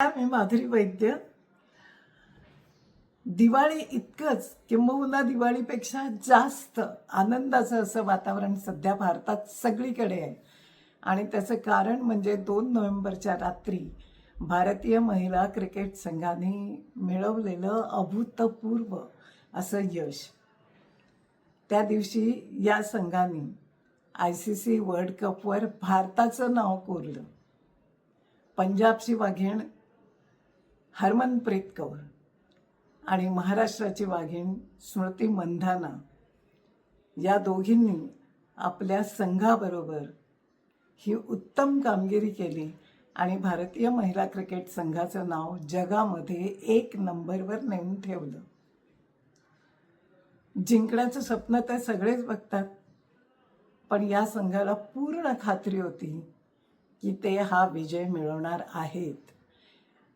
मी माधुरी वैद्य. दिवाळी इतकंच किंबहुना दिवाळीपेक्षा जास्त आनंदाचं असं वातावरण सध्या भारतात सगळीकडे आहे. आणि त्याचं कारण म्हणजे दोन नोव्हेंबरच्या रात्री भारतीय महिला क्रिकेट संघाने मिळवलेलं अभूतपूर्व असं यश. त्या दिवशी या संघाने आय सी सी वर्ल्ड कपवर भारताचं नाव कोरलं. पंजाबची वाघीण हरमनप्रीत कौर आणि महाराष्ट्राची वाघीण स्मृती मंधाना या दोघींनी आपल्या संघाबरोबर ही उत्तम कामगिरी केली आणि भारतीय महिला क्रिकेट संघाचं नाव जगामध्ये एक नंबरवर नेऊन ठेवलं. जिंकण्याचं स्वप्न तर सगळेच बघतात पण या संघाला पूर्ण खात्री होती की ते हा विजय मिळवणार आहेत.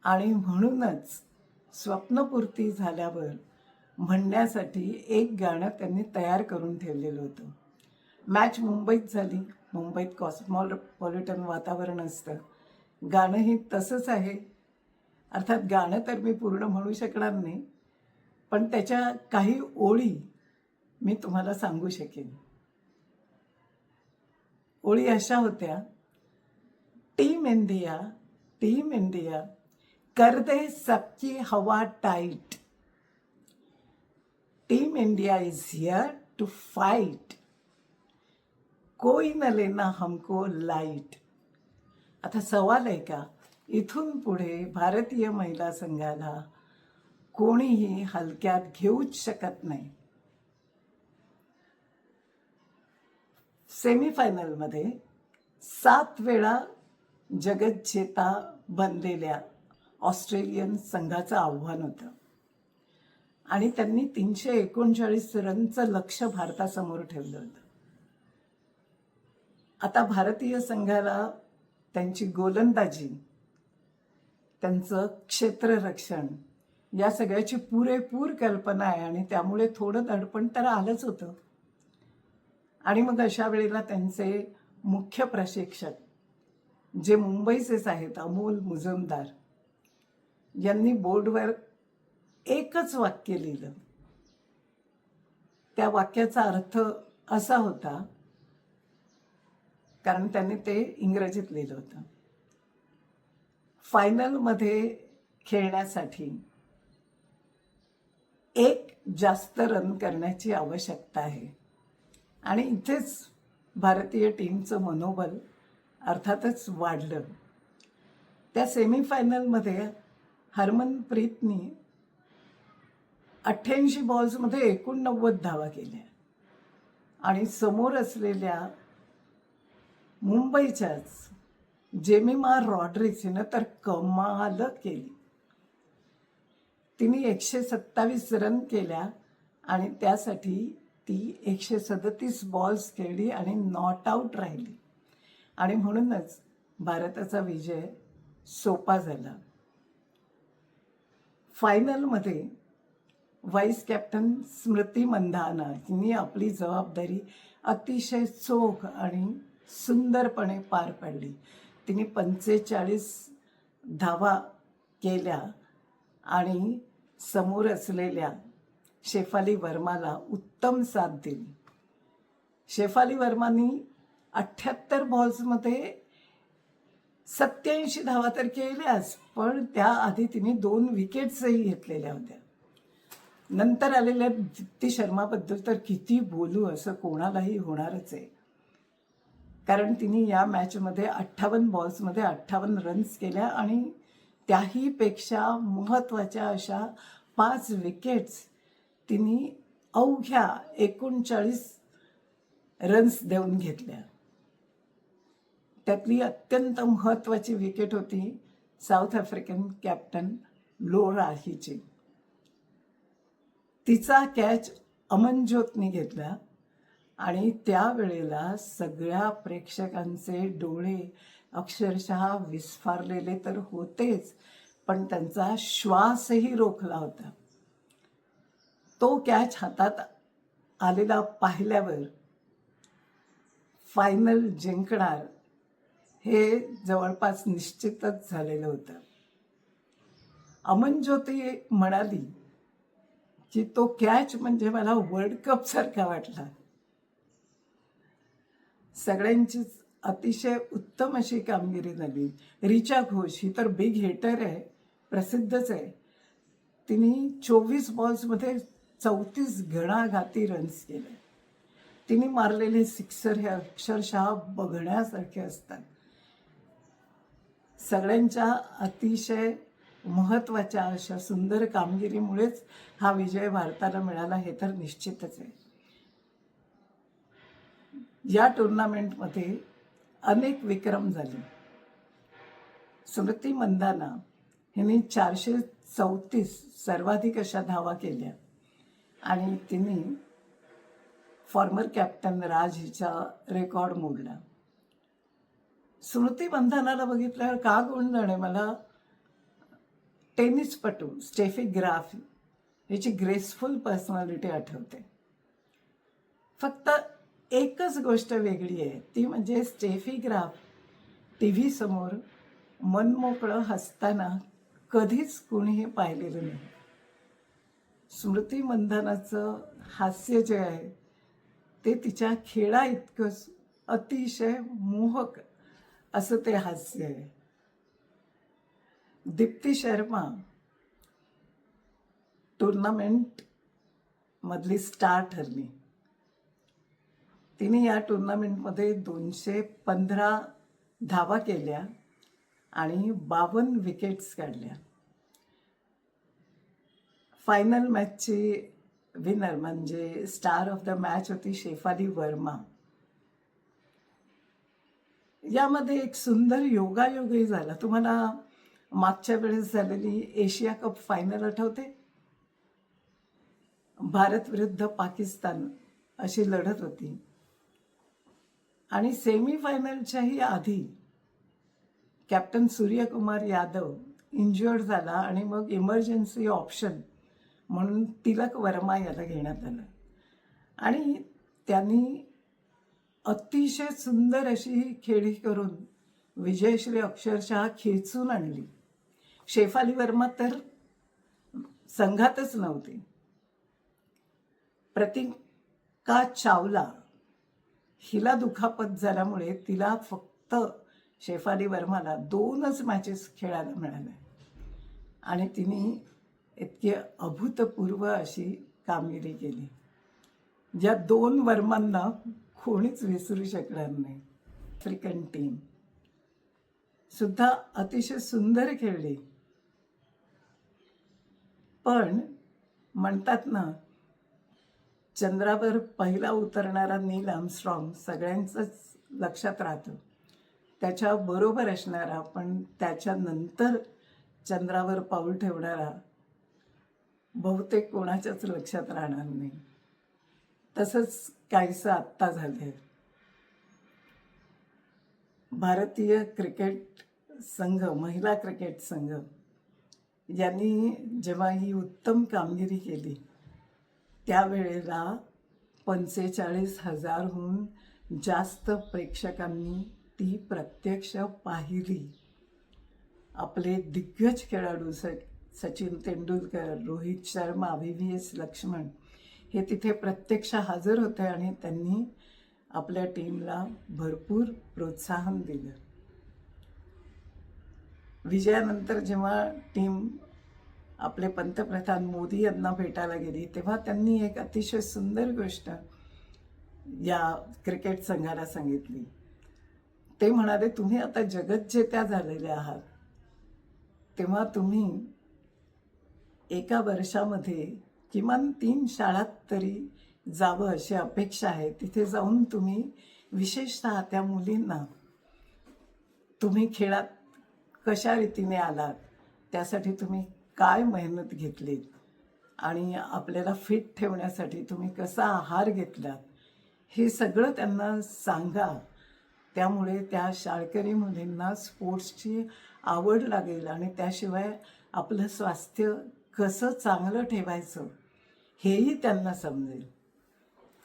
आणि म्हणूनच स्वप्नपूर्ती झाल्यावर म्हणण्यासाठी एक गाणं त्यांनी तयार करून ठेवलेलं होतं. मॅच मुंबईत झाली. मुंबईत कॉस्मॉपॉलिटन वातावरण असतं. गाणंही तसंच आहे. अर्थात गाणं तर मी पूर्ण म्हणू शकणार नाही पण त्याच्या काही ओळी मी तुम्हाला सांगू शकेन. ओळी अशा होत्या टीम इंडिया टीम इंडिया कर दे सबकी हवा tight team India is here to fight कोई न लेना हमको लाइट आता सवाल आहे का? इथून पुढे भारतीय महिला संघाला कोणीही हलक्यात घेऊच शकत नाही. सेमीफायनलमध्ये सात वेळा जगज्जेता बनलेल्या ऑस्ट्रेलियन संघाचं आव्हान होतं. आणि त्यांनी तीनशे एकोणचाळीस रनचं लक्ष भारतासमोर ठेवलं होतं. आता भारतीय संघाला त्यांची गोलंदाजी त्यांचं क्षेत्ररक्षण या सगळ्याची पुरेपूर कल्पना आहे आणि त्यामुळे थोडं दडपण तर आलंच होतं. आणि मग अशा वेळेला त्यांचे मुख्य प्रशिक्षक जे मुंबईचेच आहेत अमोल मुजुमदार यांनी बोर्डवर एकच वाक्य लिहिलं. त्या वाक्याचा अर्थ असा होता कारण त्यांनी ते इंग्रजीत लिहिलं होतं. फायनलमध्ये खेळण्यासाठी एक जास्त रन करण्याची आवश्यकता आहे. आणि इथेच भारतीय टीमचं मनोबल अर्थातच वाढलं. त्या सेमीफायनलमध्ये हरमनप्रीतनी अठ्ठ्याऐंशी बॉल्समध्ये एकोणनव्वद धावा केल्या. आणि समोर असलेल्या मुंबईच्याच जेमिमा रॉड्रिक्स हिनं तर कमाल केली. तिने एकशे सत्तावीस रन केल्या आणि त्यासाठी ती एकशे सदतीस बॉल्स खेळली आणि नॉट आऊट राहिली. आणि म्हणूनच भारताचा विजय सोपा झाला. फायनलमध्ये व्हाईस कॅप्टन स्मृती मंधाना हिने आपली जबाबदारी अतिशय चोख आणि सुंदरपणे पार पाडली. तिने पंचेचाळीस धावा केल्या आणि समोर असलेल्या शेफाली वर्माला उत्तम साथ दिली. शेफाली वर्मानी अठ्ठ्याहत्तर बॉल्समध्ये सत्याऐंशी धावा तर केल्याच पण त्याआधी तिने दोन विकेट्सही घेतलेल्या होत्या. नंतर आलेल्या दीप्ती शर्माबद्दल तर किती बोलू असं कोणालाही होणारच आहे. कारण तिने या मॅचमध्ये अठ्ठावन्न बॉल्समध्ये अठ्ठावन्न रन्स केल्या आणि त्याहीपेक्षा महत्त्वाच्या अशा पाच विकेट्स तिने अवघ्या एकोणचाळीस रन्स देऊन घेतल्या. त्यातली अत्यंत महत्त्वाची विकेट होती साऊथ आफ्रिकन कॅप्टन लोरा हिची तिचा कॅच अमनज्योतने घेतला आणि त्यावेळेला सगळ्या प्रेक्षकांचे डोळे अक्षरशः विस्फारलेले तर होतेच पण त्यांचा श्वासही रोखला होता. तो कॅच हातात आलेला पाहिल्यावर फायनल जिंकणार हे जवळपास निश्चितच झालेलं होतं. अमन ज्योती म्हणाली की तो कॅच म्हणजे मला वर्ल्ड कप सारखा वाटला. सगळ्यांचीच अतिशय उत्तम अशी कामगिरी झाली. रिचा घोष ही तर बिग हिटर आहे प्रसिद्धच आहे. तिने चोवीस बॉल्समध्ये चौतीस घणाघाती रन्स केले. तिने मारलेले सिक्सर हे अक्षरशः बघण्यासारखे असतात. सगळ्यांच्या अतिशय महत्त्वाच्या अशा सुंदर कामगिरीमुळेच हा विजय भारताला मिळाला हे तर निश्चितच आहे. या टुर्नामेंटमध्ये अनेक विक्रम झाले. स्मृती मंदाना हिने चारशे चौतीस सर्वाधिक अशा धावा केल्या आणि तिने फॉर्मर कॅप्टन राज हिचा रेकॉर्ड मोडला. स्मृतिबंधनाला बघितल्यावर का गोंधळ आहे मला? टेनिसपटू स्टेफी ग्राफ याची ग्रेसफुल पर्सनॅलिटी आठवते. फक्त एकच गोष्ट वेगळी आहे ती म्हणजे स्टेफी ग्राफ टी व्ही समोर मनमोकळं हसताना कधीच कुणीही पाहिलेलं नाही. स्मृतिमंधनाचं हास्य जे आहे ते तिच्या खेळा इतकंच अतिशय मोहक असं ते हास्य आहे. दीप्ती शर्मा टुर्नामेंट मधली स्टार ठरली. तिने या टुर्नामेंटमध्ये दोनशे पंधरा धावा केल्या आणि बावन्न विकेट्स काढल्या. फायनल मॅचची विनर म्हणजे स्टार ऑफ द मॅच होती शेफाली वर्मा. यामध्ये एक सुंदर योगायोगही झाला. तुम्हाला मागच्या वेळेस झालेली एशिया कप फायनल आठवते? भारत विरुद्ध पाकिस्तान अशी लढत होती. आणि सेमीफायनलच्याही आधी कॅप्टन सूर्यकुमार यादव इंज्युअर्ड झाला आणि मग इमर्जन्सी ऑप्शन म्हणून तिलक वर्मा याला घेण्यात आलं. आणि त्यांनी अतिशय सुंदर अशी ही खेळी करून विजयश्री अक्षरशः खेचून आणली. शेफाली वर्मा तर संघातच नव्हती. प्रतिका चावला हिला दुखापत झाल्यामुळे तिला फक्त शेफाली वर्माला दोनच मॅचेस खेळायला मिळाल्या. आणि तिने इतकी अभूतपूर्व अशी कामगिरी केली. ज्या दोन वर्मांना कोणीच विसरू शकणार नाही. आफ्रिकन टीम सुद्धा अतिशय सुंदर खेळली. पण म्हणतात ना चंद्रावर पहिला उतरणारा नील आमस्ट्रॉंग सगळ्यांचंच लक्षात राहतं. त्याच्या बरोबर असणारा पण त्याच्यानंतर चंद्रावर पाऊल ठेवणारा बहुतेक कोणाच्याच लक्षात राहणार नाही. तसंच काहीसं आत्ता झाले भारतीय क्रिकेट संघ महिला क्रिकेट संघ यांनी जेव्हा ही उत्तम कामगिरी केली त्यावेळेला पंचेचाळीस हजारहून जास्त प्रेक्षकांनी ती प्रत्यक्ष पाहिली. आपले दिग्गज खेळाडू स Sachin Tendulkar Rohit Sharma V V S Laxman हे तिथे प्रत्यक्ष हजर होते आणि त्यांनी आपल्या टीमला भरपूर प्रोत्साहन दिलं. विजयानंतर जेव्हा टीम आपले पंतप्रधान मोदी यांना भेटायला गेली तेव्हा त्यांनी एक अतिशय सुंदर गोष्ट या क्रिकेट संघाला सांगितली. ते म्हणाले तुम्ही आता जगज्जेत्या झालेले आहात तेव्हा तुम्ही एका वर्षामध्ये किमान तीन शाळात तरी जावं अशी अपेक्षा आहे. तिथे जाऊन तुम्ही विशेषतः त्या मुलींना तुम्ही खेळात कशा रीतीने आलात त्यासाठी तुम्ही काय मेहनत घेतलीत आणि आपल्याला फिट ठेवण्यासाठी तुम्ही कसा आहार घेतलात हे सगळं त्यांना सांगा. त्यामुळे त्या शाळकरी मुलींना स्पोर्ट्सची आवड लागेल आणि त्याशिवाय आपलं स्वास्थ्य कसं चांगलं ठेवायचं हेही त्यांना समजेल.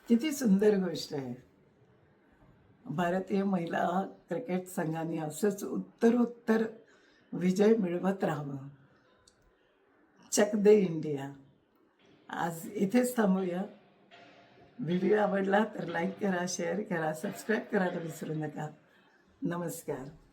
किती सुंदर गोष्ट आहे. भारतीय महिला क्रिकेट संघाने असंच उत्तरोत्तर विजय मिळवत राहावं. चक दे इंडिया. आज इथेच थांबूया. व्हिडिओ आवडला तर लाईक करा शेअर करा सबस्क्राईब करायला विसरू नका. नमस्कार.